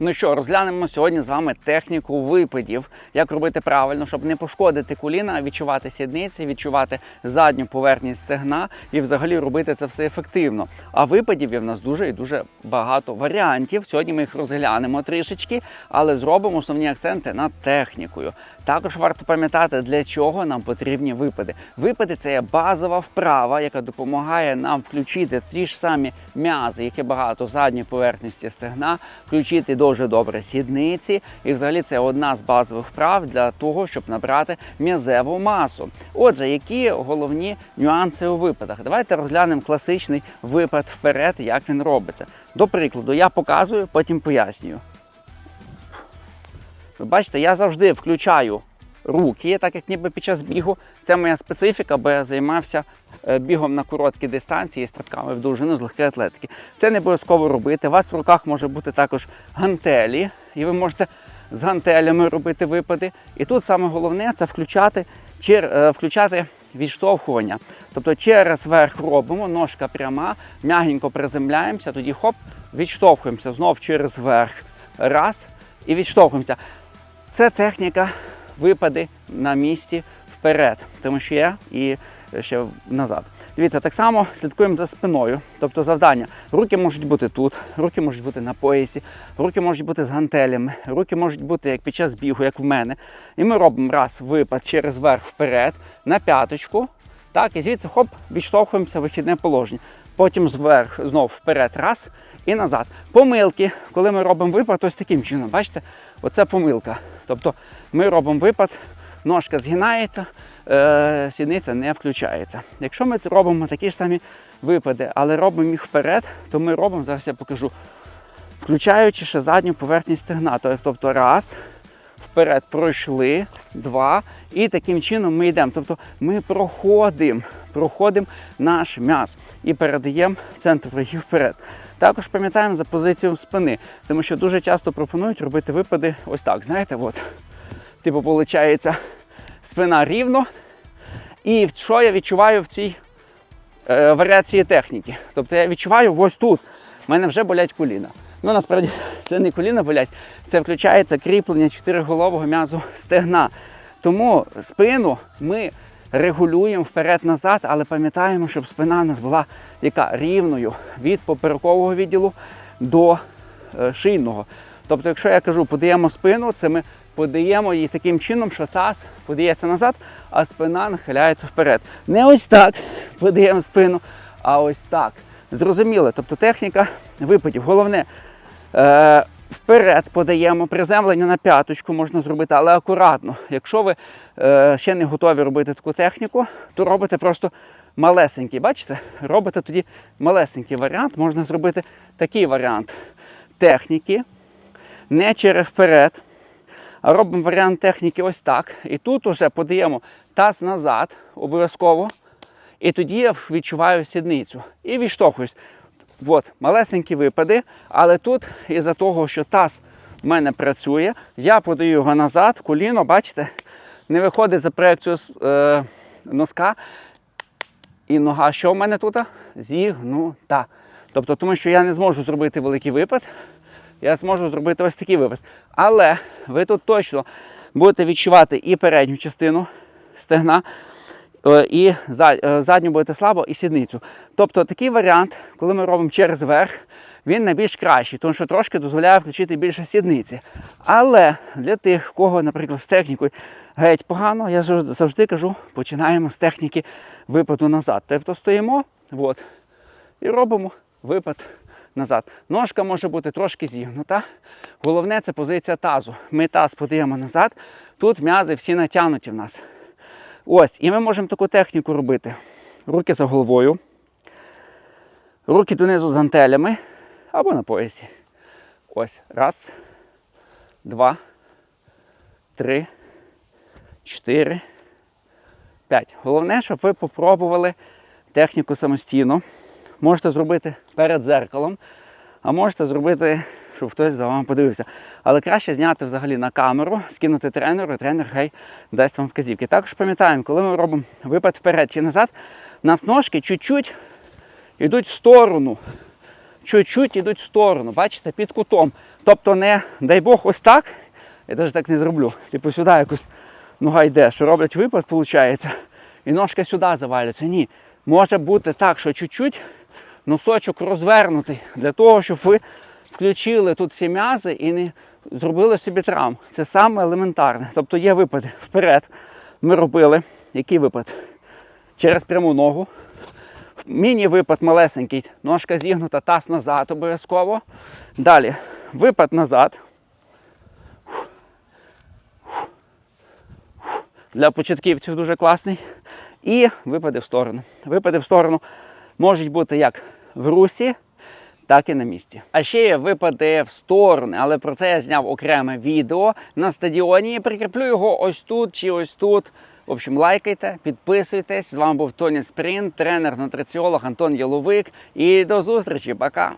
Ну що, розглянемо сьогодні з вами техніку випадів, як робити правильно, щоб не пошкодити коліна, а відчувати сідниці, відчувати задню поверхність стегна і взагалі робити це все ефективно. А випадів є в нас дуже і дуже багато варіантів. Сьогодні ми їх розглянемо трішечки, але зробимо основні акценти над технікою. Також варто пам'ятати, для чого нам потрібні випади. Випади це є базова вправа, яка допомагає нам включити ті ж самі м'язи, які багато задній поверхності стегна, включити дуже добре сідниці. І взагалі це одна з базових вправ для того, щоб набрати м'язеву масу. Отже, які головні нюанси у випадах? Давайте розглянемо класичний випад вперед, як він робиться. До прикладу, я показую, потім пояснюю. Ви бачите, я завжди включаю руки, так як ніби під час бігу. Це моя специфіка, бо я займався бігом на короткі дистанції, стрибками в довжину з легкої атлетики. Це не обов'язково робити. У вас в руках може бути також гантелі, і ви можете з гантелями робити випади. І тут саме головне це включати, чер, е, включати відштовхування. Тобто через верх робимо, ножка пряма, м'ягенько приземляємося, тоді хоп, відштовхуємося знов через верх. Раз і відштовхуємося. Це техніка випади на місці вперед, тому що є і ще назад. Дивіться, так само слідкуємо за спиною. Тобто завдання. Руки можуть бути тут, руки можуть бути на поясі, руки можуть бути з гантелями, руки можуть бути як під час бігу, як в мене. І ми робимо раз випад через верх вперед, на п'яточку. Так, і звідси хоп, відштовхуємося в вихідне положення. Потім зверх знов вперед, раз і назад. Помилки, коли ми робимо випад, ось таким чином. Бачите, оце помилка. Тобто ми робимо випад, ножка згинається, е, сідниця не включається. Якщо ми робимо такі ж самі випади, але робимо їх вперед, то ми робимо, зараз я покажу, включаючи ще задню поверхність стегна. Тобто раз, вперед пройшли, два, і таким чином ми йдемо. Тобто ми проходимо, проходимо наш м'яз і передаємо центр ваги вперед. Також пам'ятаємо за позицію спини, тому що дуже часто пропонують робити випади ось так. Знаєте, от. Типу, виходить, спина рівно. І що я відчуваю в цій е, варіації техніки? Тобто я відчуваю ось тут. У мене вже болять коліна. Ну насправді це не коліна болять, це включається кріплення чотириголового м'язу стегна. Тому спину ми регулюємо вперед-назад, але пам'ятаємо, щоб спина у нас була яка рівною від поперекового відділу до е, шийного. Тобто, якщо я кажу, подаємо спину, це ми подаємо її таким чином, що таз подається назад, а спина нахиляється вперед. Не ось так подаємо спину, а ось так. Зрозуміло, тобто техніка випадів. Головне, е, вперед подаємо приземлення на п'яточку можна зробити, але акуратно. Якщо ви е, ще не готові робити таку техніку, то робите просто малесенький. Бачите? Робите тоді малесенький варіант. Можна зробити такий варіант техніки, не через вперед. Робимо варіант техніки ось так. І тут уже подаємо таз назад, обов'язково. І тоді я відчуваю сідницю і відштовхуюсь. От, малесенькі випади, але тут із-за того, що таз в мене працює, я подаю його назад, коліно, бачите, не виходить за проекцію е, носка. І нога, що в мене тут? Зігнута. Тобто, тому що я не зможу зробити великий випад, я зможу зробити ось такий випад. Але ви тут точно будете відчувати і передню частину стегна, е, і е, задню будете слабо, і сідницю. Тобто такий варіант, коли ми робимо через верх, він найбільш кращий, тому що трошки дозволяє включити більше сідниці. Але для тих, кого, наприклад, з технікою геть погано, я завжди кажу, починаємо з техніки випаду назад. Тобто стоїмо, от, і робимо випад назад. Ножка може бути трошки зігнута. Головне це позиція тазу. Ми таз подаємо назад. Тут м'язи всі натягнуті в нас. Ось, і ми можемо таку техніку робити. Руки за головою, руки донизу з гантелями або на поясі. Ось. Раз, два, три, чотири, п'ять. Головне, щоб ви попробували техніку самостійно. Можете зробити перед зеркалом, а можете зробити, щоб хтось за вами подивився. Але краще зняти взагалі на камеру, скинути тренеру, і тренер хай дасть вам вказівки. Також пам'ятаємо, коли ми робимо випад вперед чи назад, у нас ножки чуть-чуть йдуть в сторону. чуть-чуть ідуть в сторону, бачите, під кутом. Тобто не, дай Бог, ось так. Я навіть так не зроблю. Типу сюди якось нога йде, що роблять випад, виходить, і ножка сюди завалюється. Ні. Може бути так, що чуть-чуть носочок розвернутий для того, щоб ви включили тут всі м'язи і не зробили собі травм. Це саме елементарне. Тобто є випади вперед. Ми робили. Який випад? Через пряму ногу. Міні-випад малесенький, ножка зігнута, таз назад обов'язково. Далі випад назад. Для початківців дуже класний. І випади в сторону. Випади в сторону можуть бути як в русі, так і на місці. А ще є випади в сторони, але про це я зняв окреме відео на стадіоні. Прикріплю його ось тут чи ось тут. В общем, лайкайте, підписуйтесь. З вами був Тоні Спринт, тренер, нутриціолог Антон Яловик. І до зустрічі, пока!